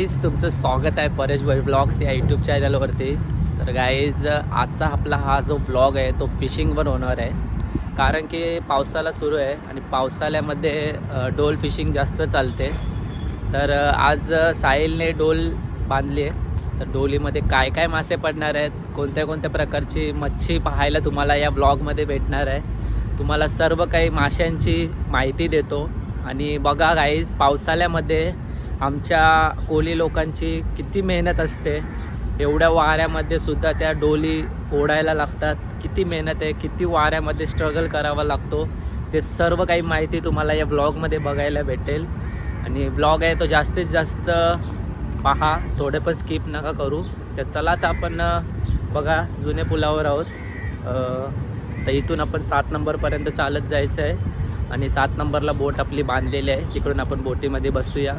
Guys तुमचं स्वागत आहे परेश भाई ब्लॉग्स या यूट्यूब चॅनलवरती तर गाईज आजचा आपला हा जो ब्लॉग आहे तो फिशिंगवर होणार आहे. कारण की पावसाला सुरू आहे आणि पावसाळ्यामध्ये डोल फिशिंग जास्त चालते. तर आज साहिलने डोल बांधली आहे. तर डोलीमध्ये काय काय मासे पडणार आहेत कोणत्या कोणत्या प्रकारची मच्छी पाहायला तुम्हाला या ब्लॉगमध्ये भेटणार आहे. तुम्हाला सर्व काही माशांची माहिती देतो. आणि बघा गाईज पावसाळ्यामध्ये आमच्या कोली लोकांची किती मेहनत असते. एवढ्या वाऱ्यामध्ये सुद्धा त्या डोली ओढायला लागतात. किती मेहनत आहे किती वाऱ्यामध्ये स्ट्रगल करावा लागतो. ते सर्व काही माहिती तुम्हाला या ब्लॉगमध्ये बघायला भेटेल. आणि ब्लॉग आहे तो जास्तीत जास्त पहा थोडे पण स्किप नका करू. तर चला तर आपण बघा जुने पुलावर आहोत. तर इथून आपण सात नंबरपर्यंत चालत जायचं आहे. आणि सात नंबरला बोट आपली बांधलेली आहे. तिकडून आपण बोटीमध्ये बसूया.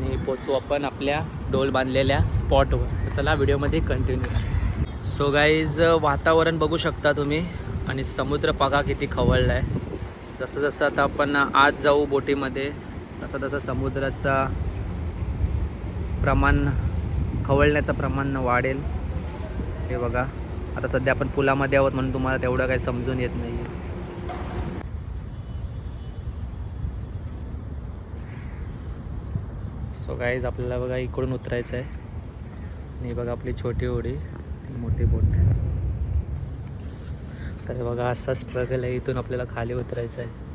आणि पोचू आपण आपल्या डोल बांधलेल्या स्पॉटवर चला व्हिडिओमध्ये कंटिन्यू सो गाईज वातावरण बघू शकता तुम्ही आणि समुद्र बघा किती खवळला आहे जसं जसं आता आपण आज जाऊ बोटीमध्ये तसं तसं समुद्राचा प्रमाण खवळण्याचं प्रमाण वाढेल. हे बघा. आता सध्या आपण पुलामध्ये आहोत म्हणून तुम्हाला तेवढं काही समजून येत नाही आहे सो गाईज आपल्याला बघा इकडून उतरायचं आहे. आणि बघा आपली छोटी होडी ती मोठी बोट तर बघा असा स्ट्रगल आहे इथून आपल्याला खाली उतरायचं आहे.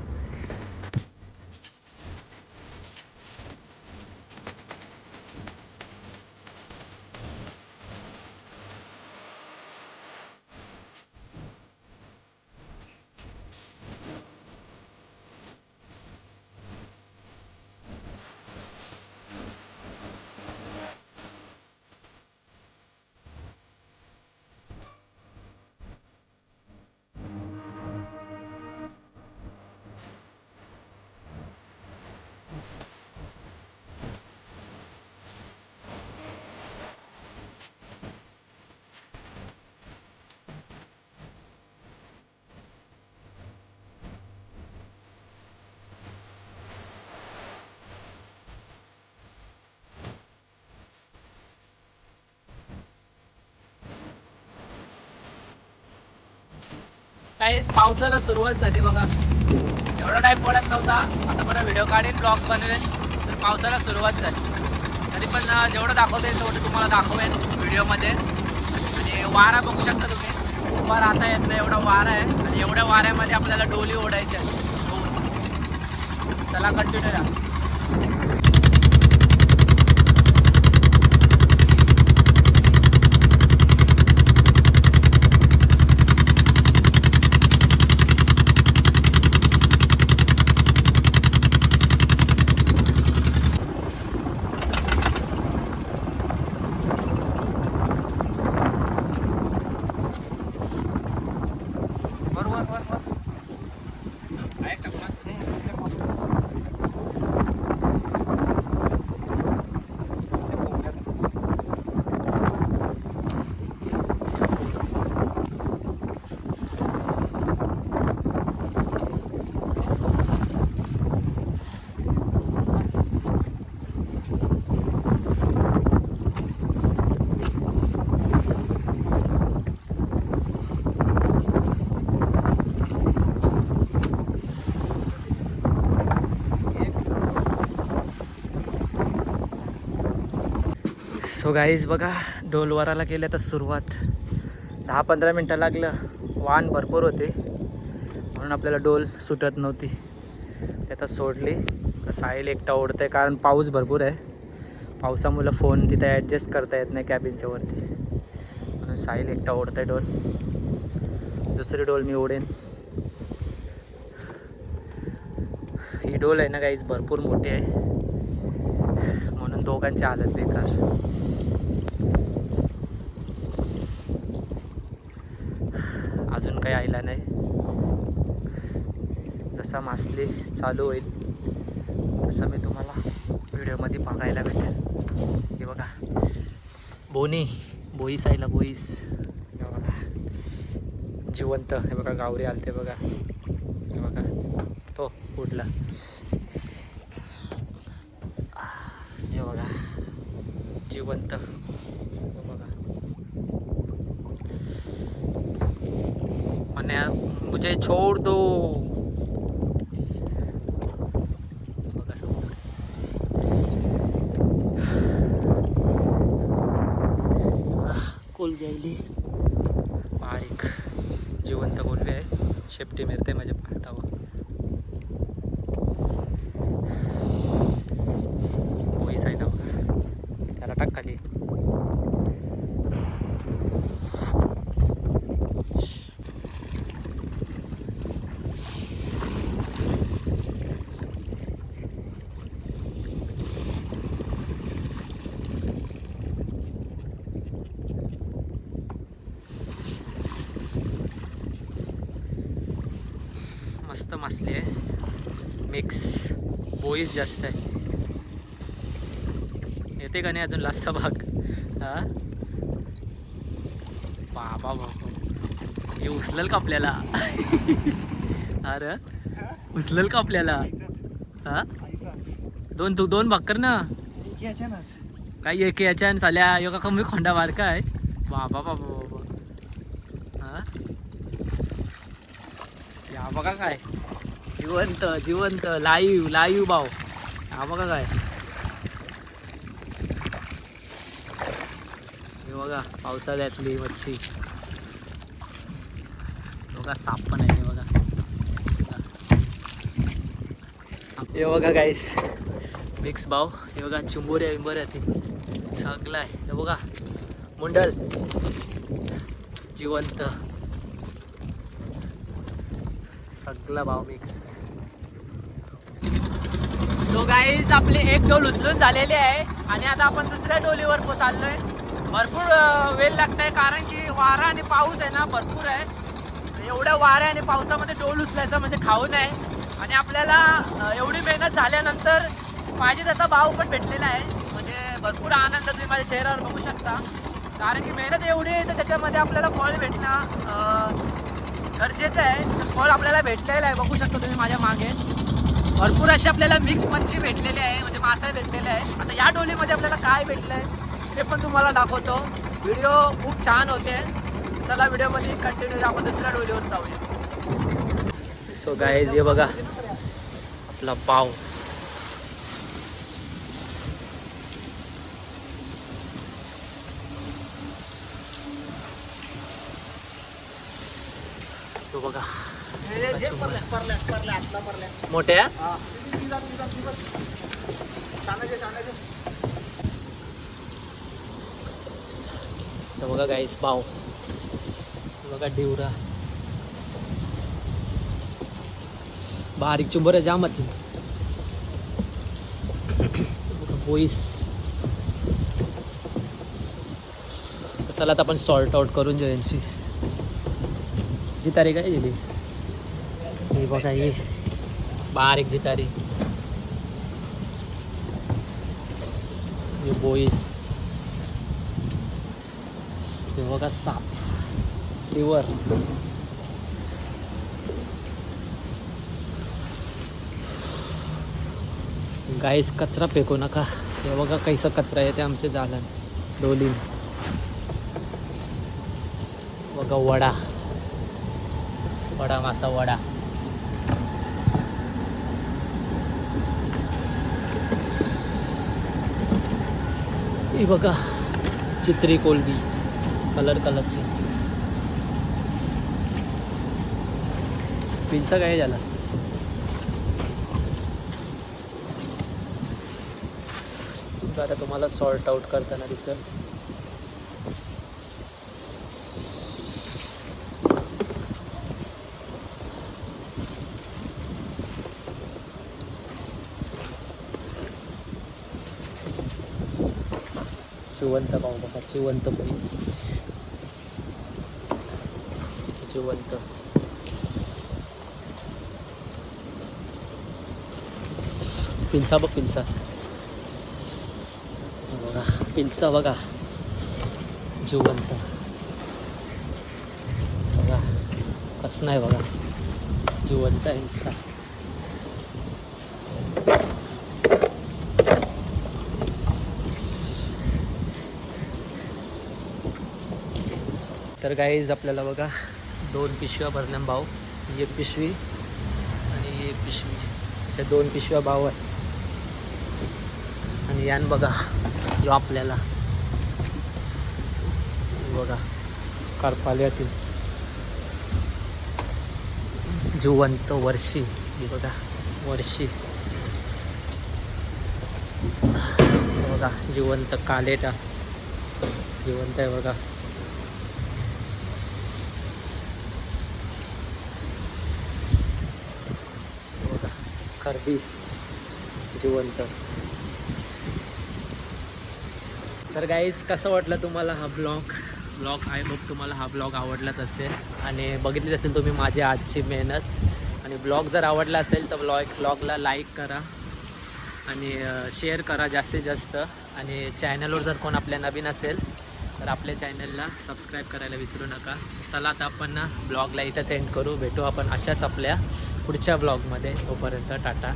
काय पावसाला सुरुवात झाली बघा. एवढा टाईम पडत नव्हता. आता मला व्हिडिओ काढेन ब्लॉग बनवेन. तर पावसाला सुरुवात झाली. तरी पण जेवढं दाखवता येईल तेवढं तुम्हाला दाखवेल व्हिडिओमध्ये आणि वारा बघू शकता तुम्ही. उभा राहता येत नाही एवढा वारा आहे. आणि एवढ्या वाऱ्यामध्ये आपल्याला डोली ओढायची आहे. हो. चला कंटिन्यू या बरोबर बरोबर आहे का सो गाईज बघा डोलवराला केलं तर सुरुवात. दहा पंधरा मिनटं लागलं. वाहन भरपूर होते. म्हणून आपल्याला डोल सुटत नव्हती. ते आता सोडली. तर साहिल एकटा आहे कारण पाऊस भरपूर आहे. पावसामुळं फोन तिथे ॲडजस्ट करता येत नाही कॅबिनच्या वरती. म्हणून साहिल एकटा ओढतंय डोल दुसरी डोल मी ओढेन. ही डोल आहे ना गाईज भरपूर मोठी आहे. म्हणून दोघांची आदत बेकार अजून काही आयला नाही. जसा मासली चालू होईल तसं मी तुम्हाला व्हिडिओमध्ये बघायला भेटेल. हे बघा. बोनी बोईस आईला बोईस. हे बघा. जिवंत. हे बघा गावरी आलते बघा. हे बघा. तो उडला हे बघा. जिवंत बघा म्हणे मुझे छोड़ दो। बघा समोर. आह, कोल गेली बारीक जिवंत कोलबी आहे शेपटी मिरते माझ्या पाहतावर पोईस आहे ना बघा. त्याला टाक खाली मस्त मासली आहे. मिक्स बोईस जास्त आहे. येते का नाही अजून लास्टचा भाग? हा? बाबा बाबा. हे उचलल का आपल्याला? अरे? उचलल का आपल्याला? हा? दोन तू दोन भाग कर ना. काय एक याच्या चाल्या योगा कमी खोंडा बारका आहे बाबा बाबा बाबा हा या बघा काय. जिवंत जिवंत लाईव लाईव भाव हा बघा काय. हे बघा पावसाळ्यातली मच्छी. बघा साप पण आहे बघा. हे बघा गाईस मिक्स भाव हे बघा चिंबोऱ्या बिंबोऱ्या ते. सगळं आहे. हे बघा मुंडल. जिवंत. सगळा भाव मिक्स सो गाईज आपले एक डोल उचलून झालेले आहे. आणि आता आपण दुसऱ्या डोलीवर पोचाललोय. भरपूर वेळ लागत आहे कारण की वारा आणि पाऊस आहे ना भरपूर आहे. एवढ्या वाऱ्या आणि पावसामध्ये डोल उचलायचा म्हणजे खाऊ नये. आणि आपल्याला एवढी मेहनत झाल्यानंतर पाहिजे तसा भाव पण भेटलेला आहे. म्हणजे भरपूर आनंद तुम्ही माझ्या चेहऱ्यावर बघू शकता. कारण की मेहनत एवढी आहे तर त्याच्यामध्ये आपल्याला फळ भेटणं गरजेचं आहे. फळ आपल्याला भेटलेलं आहे. बघू शकता तुम्ही माझ्या मागे. भरपूर असे आपल्याला मिक्स मच्छी भेटलेले आहे. म्हणजे मासे भेटलेले आहे आता या डोलीमध्ये आपल्याला काय भेटलं आहे ते पण तुम्हाला दाखवतो. व्हिडिओ खूप छान होते. चला व्हिडिओमध्ये कंटिन्यू आपण दुसऱ्या डोलीवर जाऊया. सो गायज हे बघा. आपला पाव. तो बघा. मोठ्या? तर बघा गाईस पाव. बघा डिवरा बारीक चुंबर जाम होती बोईस चला आता आपण सॉल्ट आउट करून यांची. जी तारीख आहे दिली हे बघा हे. बारीक जी तारीख. हे बोईस. हे बघा साप. लिवर गाईस कचरा फेकू नका. हे बघा कैसा कचरा येते आमचे जालन डोली बघा वडा. वडा मासा वडा. हे बघा चित्री कोलबी कलर कलरची. पिंचा काय झाला आता तुम्हाला सॉर्ट आउट करताना दिसेल. जिवंत पाहू बघा जिवंत पैस जिवंत पिंसा बघ पिंसा बघा पिंसा बघा जिवंत बघा कसं नाही बघा जिवंत आहे नुसता तर गाईज आपल्याला बघा दोन पिशव्या भरण्या भाव. एक पिशवी आणि एक पिशवी. अशा दोन पिशव्या भाव आहेत. आणि यान बघा जो आपल्याला. बघा कारपाल्यातील जिवंत वर्षी. ही बघा वर्षी. बघा जिवंत कालेटा. जिवंत आहे बघा हे बघा खरबी जिवंत. तर गाईज कसं वाटलं तुम्हाला हा ब्लॉग ब्लॉग आय होप तुम्हाला हा ब्लॉग आवडलाच असेल. आणि बघितली असेल तुम्ही माझी आजची मेहनत. आणि ब्लॉग जर आवडला असेल तर ब्लॉग ब्लॉगला लाईक करा. आणि शेअर करा जास्तीत जास्त. आणि चॅनलवर जर कोण आपल्या नवीन असेल तर आपल्या चॅनलला सबस्क्राईब करायला विसरू नका. चला आता आपण ना ब्लॉगला इथं सेंड करू. भेटू आपण अशाच आपल्या पुढच्या ब्लॉगमध्ये तोपर्यंत टाटा.